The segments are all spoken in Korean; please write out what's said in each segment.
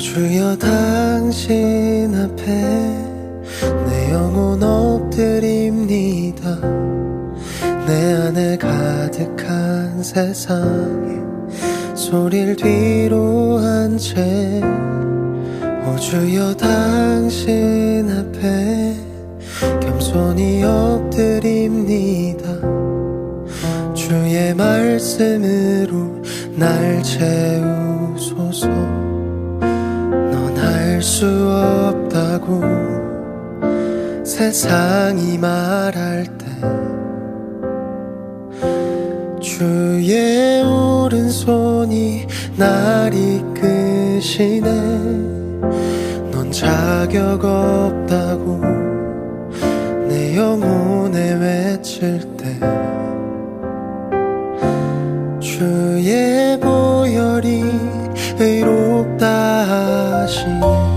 주여 당신 앞에 내 영혼 엎드립니다. 내 안에 가득한 세상에 소리를 뒤로 한채 오 주여 당신 앞에 겸손히 엎드립니다. 주의 말씀으로 날 채우소서. 수 없다고 세상이 말할 때 주의 오른손이 날 이끄시네. 넌 자격 없다고 내 영혼에 외칠 때 주의 보혈이 의롭다 하시네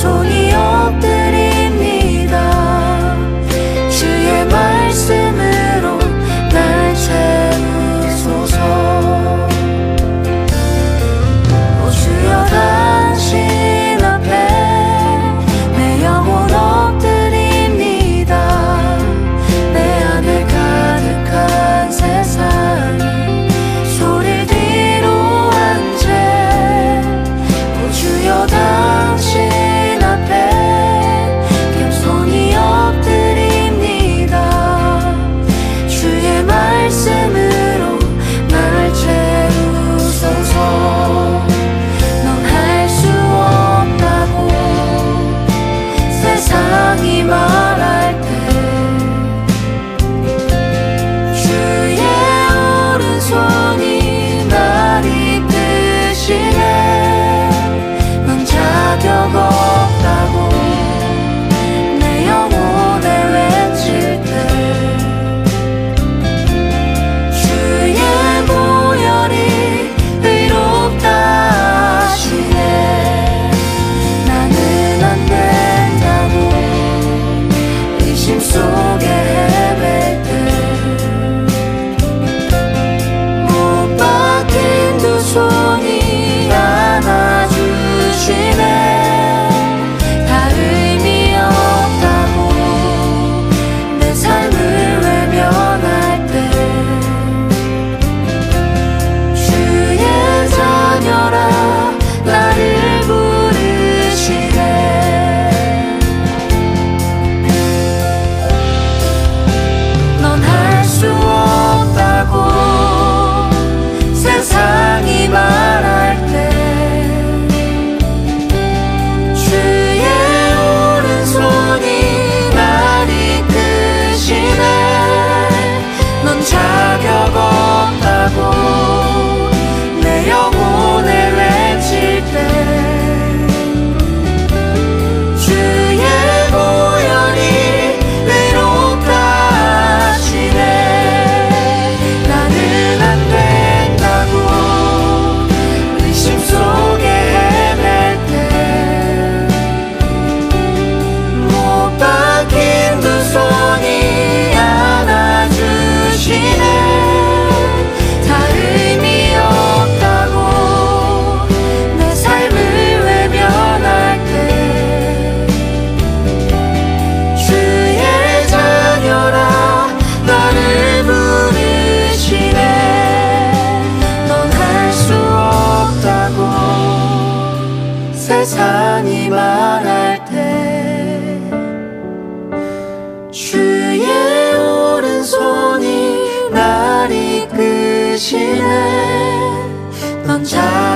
出你。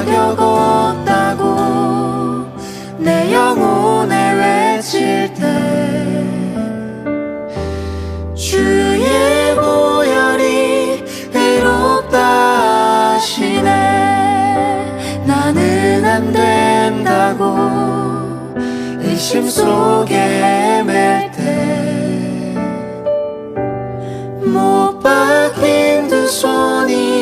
자격 없다고 내 영혼에 외칠 때 주의 보혈이 의롭다 하시네. 나는 안 된다고 의심 속에 헤맬 때 못 박힌 두 손이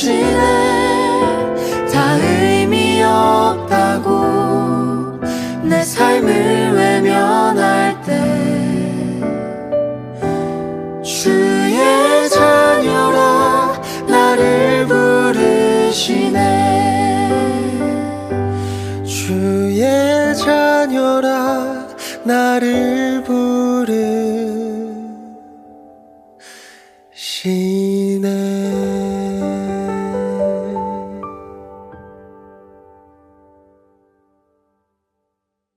안아주시네 다 의미 없다고 내 삶을 외면할 때 주의 자녀라 나를 부르시네. 주의 자녀라 나를